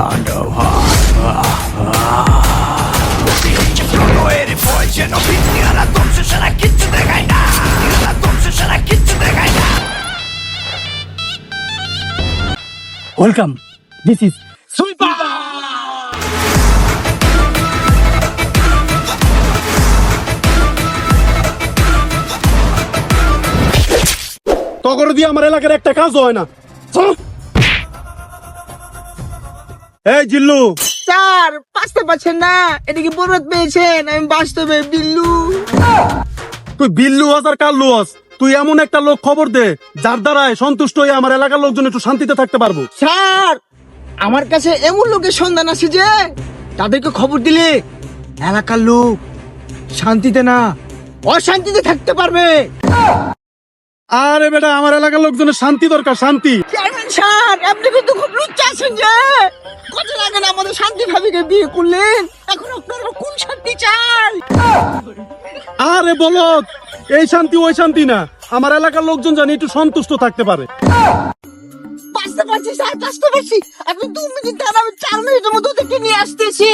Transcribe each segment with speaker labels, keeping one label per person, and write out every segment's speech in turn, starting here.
Speaker 1: Montando এর পয়সা নবীন নিয়ারা তোমার সারা কিচ্ছু দেখায় না নিয়ারা তোমার সারা কিচ্ছু দেখায় না
Speaker 2: ওয়েলকাম দিস ইজ সুইপার
Speaker 3: তগর দিয়ে আমার এলাকার একটা কাজ হয় না। চল। এই জিল্লু।
Speaker 4: স্যার বাঁচতে পারছেন না। এটা কি বরবাদ পেয়েছেন আমি বাস্তবে বিল্লু।
Speaker 3: তুই বিল্লু হস আর কাল্লু হস। তুই এমন একটা লোক খবর দে যার দ্বারায় সন্তুষ্ট হয়ে আমার এলাকার লোকজন একটু শান্তিতে থাকতে পারব।
Speaker 4: স্যার আমার কাছে এমন লোকের সন্ধান আছে যে তাদেরকে খবর দিলে এলাকার লোক শান্তিতে না অশান্তিতে থাকতে পারবে।
Speaker 3: আরে বেটা আমার এলাকার লোকজনের শান্তি দরকার শান্তি।
Speaker 4: চেয়ারম্যান স্যার আপনি কিন্তু খুব শান্তি বিয়ে করলেন? এখন আপনারা কোন শান্তি চাই
Speaker 3: আরে বলো এই শান্তি ওই শান্তি না। আমার এলাকার লোকজন জানি একটু সন্তুষ্ট থাকতে পারে।
Speaker 4: বাঁচতে পারছি স্যার বাঁচতে পারছি। আপনি দু মিনিট দাঁড়ান আমি চার মিনিটের মধ্যে নিয়ে আসতেছি।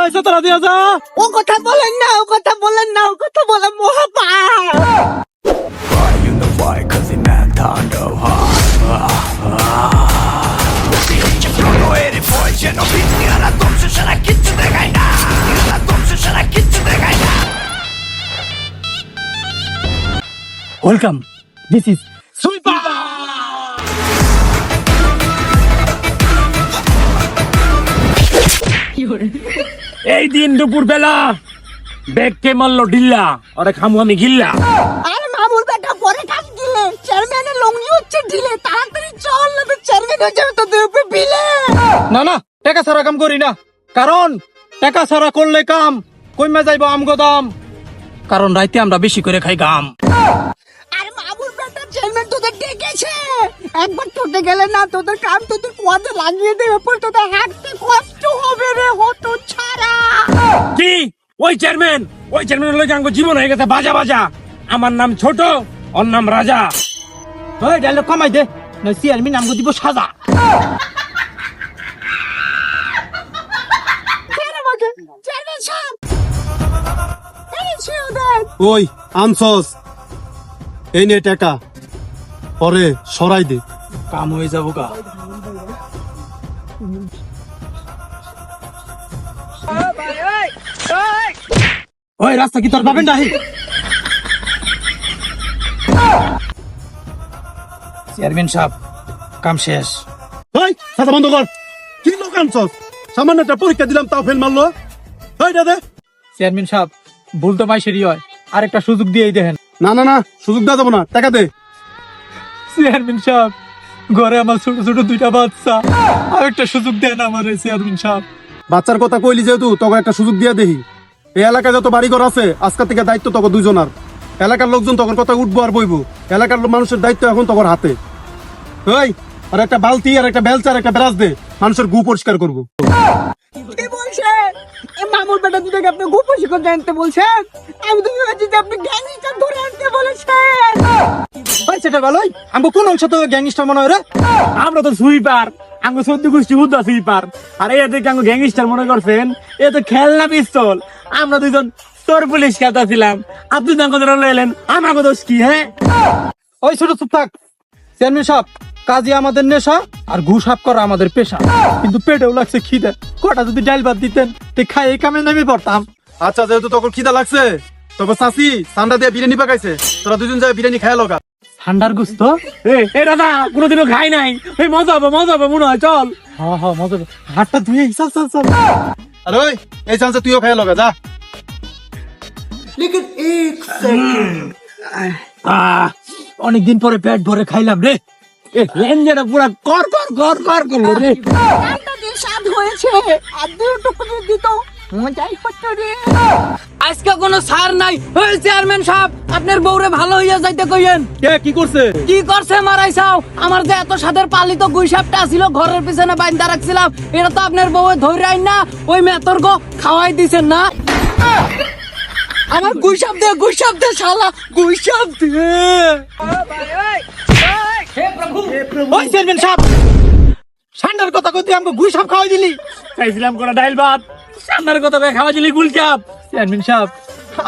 Speaker 3: এই দিয়া যা।
Speaker 4: ও কথা বলেন না ও কথা বলেন না ও কথা বলেন
Speaker 1: you know why cause এর
Speaker 2: ওয়েলকাম দিস ইজ সুইপার এই দিন দুপুর বেলা ব্যাগকে মারলো ডিল্লা ওরে খামু আমি গিল্লা।
Speaker 4: আরে মামুর বেটা পরে কাজ দিলে চেয়ারম্যানের লঙ্গি হচ্ছে ঢিলে। তাড়াতাড়ি চল না তো চেয়ারম্যান হয়ে যাবে তোদের উপরে বিলে।
Speaker 2: না না টাকা ছাড়া কাম করি না। কারণ টাকা ছাড়া করলে কাম কইমা যাইবো আমগো দাম। কারণ রাইতে আমরা বেশি করে খাই গাম।
Speaker 4: তোদের ডেকেছে। একবার টোটে গেলে না তোদের কাম তোদের কোয়াদে লাগিয়ে দেবে পর তোদের হাঁটতে কষ্ট হবে রে হতো ছাড়া।
Speaker 2: কি? ওই চেয়ারম্যান ওই চেয়ারম্যান লগে আঙ্গো জীবন হয়ে গেছে বাজা বাজা। আমার নাম ছোট ওর নাম রাজা। ওই ডায়লগ কমাই দে না চেয়ারম্যান আমগো দিব সাজা।
Speaker 4: কেন আমাকে? চেয়ারম্যান সাহেব!
Speaker 3: ওই আনসস। এই নে টাকা। পরে সরাই দে।
Speaker 2: কাম হয়ে যাব গা। ওই রাস্তা কি তোর পাবেন নাহি? চেয়ারম্যান সাহেব কাম শেষ।
Speaker 3: ওই সাথে বন্ধ কর। কি লোক আনসস সামান্য একটা পরীক্ষা দিলাম তাও ফেল মারলো। ওই দাদা।
Speaker 2: চেয়ারম্যান সাহেব ভুল তো মাইসেরই হয়। আরেকটা সুযোগ দিয়েই দেখেন।
Speaker 3: না না না সুযোগ দেওয়া যাব না। টাকা দে।
Speaker 2: চেয়ারম্যান সাহেব ঘরে আমার ছোট ছোট দুইটা বাচ্চা। আর একটা সুযোগ দেন আমার চেয়ারম্যান সাহেব।
Speaker 3: বাচ্চার কথা কইলি যেহেতু তোকে একটা সুযোগ দিয়ে দেখি এই এলাকায় যত বাড়িঘর আছে আজকের থেকে দায়িত্ব তোকে দুজনার এলাকার লোকজন তখন কথা উঠবো আর বইবো। এলাকার মানুষের দায়িত্ব এখন তোর হাতে। ওই আর একটা বালতি আর একটা বেলচা আর একটা ব্রাশ দে। মানুষের গু পরিষ্কার করব।
Speaker 4: কি বলছে? এ মামুর বেটা দুটোকে আপনি খুব প্রশিক্ষণ জানতে বলছেন? আমি তো ভেবেছি যে আপনি গ্যাংস্টার ধরে আনতে বলেছেন।
Speaker 2: ভাই সেটা ভালোই আমগো কোন অংশ তো গ্যাংস্টার মনে হয় রে? আমরা তো সুইপার আমগো সত্যি গোষ্ঠী হুদা সুইপার। আর এই দেখে গ্যাংস্টার মনে করছেন এ তো খেলনা পিস্তল। আমরা দুজন তোর পুলিশ খেলতেছিলাম। আপনি তাঙ্গ ধরে এলেন আমার দোষ কি হ্যাঁ? ওই ছোট চুপ থাক। চেয়ারম্যান সাহেব কাজে আমাদের নেশা আর ঘুষ করা আমাদের পেশা। কিন্তু পেটেও লাগছে খিদে। কটা যদি ডাল ভাত দিতেন? তে খাই এই কামে নেমে পড়তাম।
Speaker 3: আচ্ছা যেহেতু তখন খিদা লাগছে তবে চাষি ঠান্ডা দিয়ে বিরিয়ানি পাকাইছে। তোরা দুজন যায় বিরিয়ানি খাই লগা
Speaker 2: ঠান্ডার গুস্ত? এ দাদা কোনোদিনও খাই নাই। এই মজা হবে মজা হবে মনে হয় চল। হ্যাঁ হ্যাঁ মজা হবে। হাতটা ধুয়ে চল চল চল।
Speaker 3: আর ওই এই চান্সে তুইও খাই লগা যা।
Speaker 2: অনেকদিন পরে পেট ভরে খাইলাম রে। এ লেনদেনটা পুরা কর কর কর কর করল রে।
Speaker 4: স্বাদ হয়েছে। আর দুটো করে দিত। মজাই হতো রে।
Speaker 5: আজকে কোনো সার নাই। ওই চেয়ারম্যান সাহেব আপনার বউরে ভালো হইয়া যাইতে কইেন
Speaker 3: কে কি করছে?
Speaker 5: কি করছে মারাই চাও? আমার যে এত সাদের পালিত গুইসাপটা ছিল ঘরের পিছনে বাইন্দা রাখছিলাম এটা তো আপনার বউ ধরে আইন না ওই মেতর্গ খাওয়াই দিছেন না। আমার গুইসাপ দে গুইসাপ দে শালা গুইসাপ দে।
Speaker 2: ওই চেয়ারম্যান সাহেব। ঠান্ডার কথা কইতে আমাকে গুই সাপ খাওয়াই দিলি। চাইছিলাম কোনা ডাইল ভাত সান্ডার কথা কই খাওয়াই দিলি গুল চাপ চেয়ারম্যান সাহেব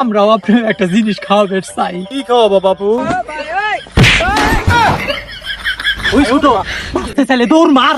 Speaker 2: আমরাও আপনার একটা জিনিস খাওয়াবে চাই।
Speaker 3: কি খাওয়াবো বাপু?
Speaker 2: ওই শুধু চাইলে দৌড় মার।